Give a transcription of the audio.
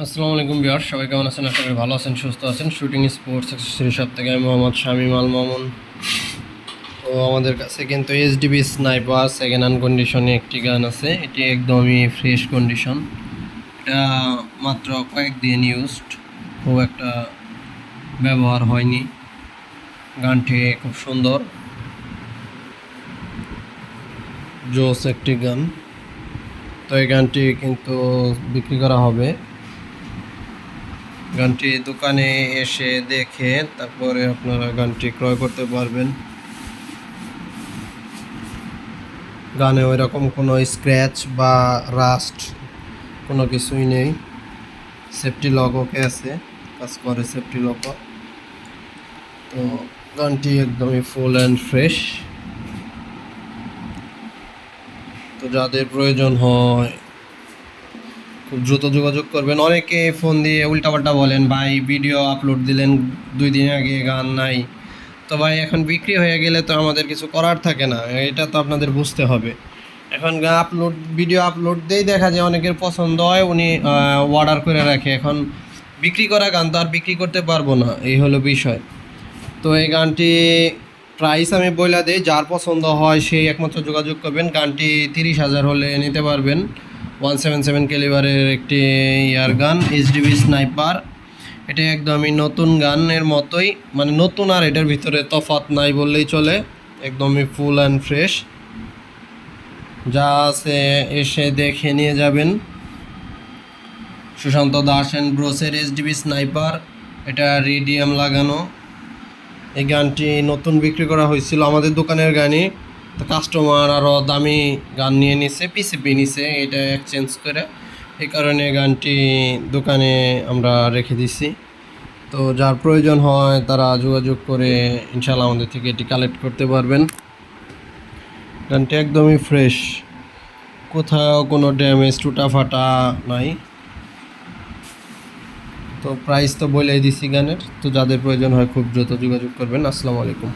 আসসালামু আলাইকুম বিহার সবাই কেমন আছেন? আশা করি ভালো আছেন, সুস্থ আছেন। শুটিং স্পোর্টস অ্যাক্সেসরি শপ থেকে আমি মোহাম্মদ শামীম আল মামুন। তো আমাদের কাছে কিন্তু এইচডিবি স্নাইপার সেকেন্ড হ্যান্ড কন্ডিশনে একটি গান আছে। এটি একদমই ফ্রেশ কন্ডিশন এটা মাত্র কয়েকদিন ইউজড খুব একটা ব্যবহার হয়নি। গানটি খুব সুন্দর। জোস একটি গান। তো এই গানটি কিন্তু বিক্রি করা হবে। গানটি দোকানে এসে দেখে তারপরে আপনারা গানটি ক্রয় করতে পারবেন। গানে ওই রকম কোনো স্ক্র্যাচ বা রাস্ট কোনো কিছুই নেই। সেফটি লক ওকে আছে, কাজ করে সেফটি লক তো গানটি একদমই ফুল অ্যান্ড ফ্রেশ তো যাদের প্রয়োজন হয় খুব দ্রুত যোগাযোগ করবেন। অনেকে ফোন দিয়ে উল্টাপাল্টা বলেন, ভাই ভিডিও আপলোড দিলেন, দুই দিন আগে গান নাই। তো ভাই, এখন বিক্রি হয়ে গেলে তো আমাদের কিছু করার থাকে না, এটা তো আপনাদের বুঝতে হবে। এখন আপলোড ভিডিও আপলোড দিয়েই দেখা যায় অনেকের পছন্দ হয়, উনি অর্ডার করে রাখে। এখন বিক্রি করা গান তো আর বিক্রি করতে পারব না, এই হলো বিষয়। তো এই গানটি প্রাইস আমি বইলা দিই, যার পছন্দ হয় সেই একমাত্র যোগাযোগ করবেন। গানটি তিরিশ হাজার হলে নিতে পারবেন। ওয়ান সেভেন সেভেন ক্যালিবারের একটি ইয়ার গান এইচডিবি স্নাইপার এটা একদমই নতুন গানের মতোই মানে নতুন আর এটার ভিতরে তফাত নাই বললেই চলে, একদমই ফুল অ্যান্ড ফ্রেশ যা আছে এসে দেখে নিয়ে যাবেন। সুশান্ত দাস অ্যান্ড ব্রোসের এইচডিবি স্নাইপার এটা রেডিয়াম লাগানো। এই গানটি নতুন বিক্রি করা হয়েছিল আমাদের দোকানের গানই তো কাস্টমার আরও দামি গান নিয়ে নিছে পিসিপি নিছে, এটা এক্সচেঞ্জ করে। এই কারণে গানটি দোকানে আমরা রেখে দিছি। তো যার প্রয়োজন হয় তারা যোগাযোগ করে ইনশাল্লাহ আমাদের থেকে এটি কালেক্ট করতে পারবেন। গানটি একদমই ফ্রেশ কোথাও কোনো ড্যামেজ টুটা ফাটা নাই। তো প্রাইস তো বলেই দিছি গানের। তো যাদের প্রয়োজন হয় খুব দ্রুত যোগাযোগ করবেন। আসসালামু আলাইকুম।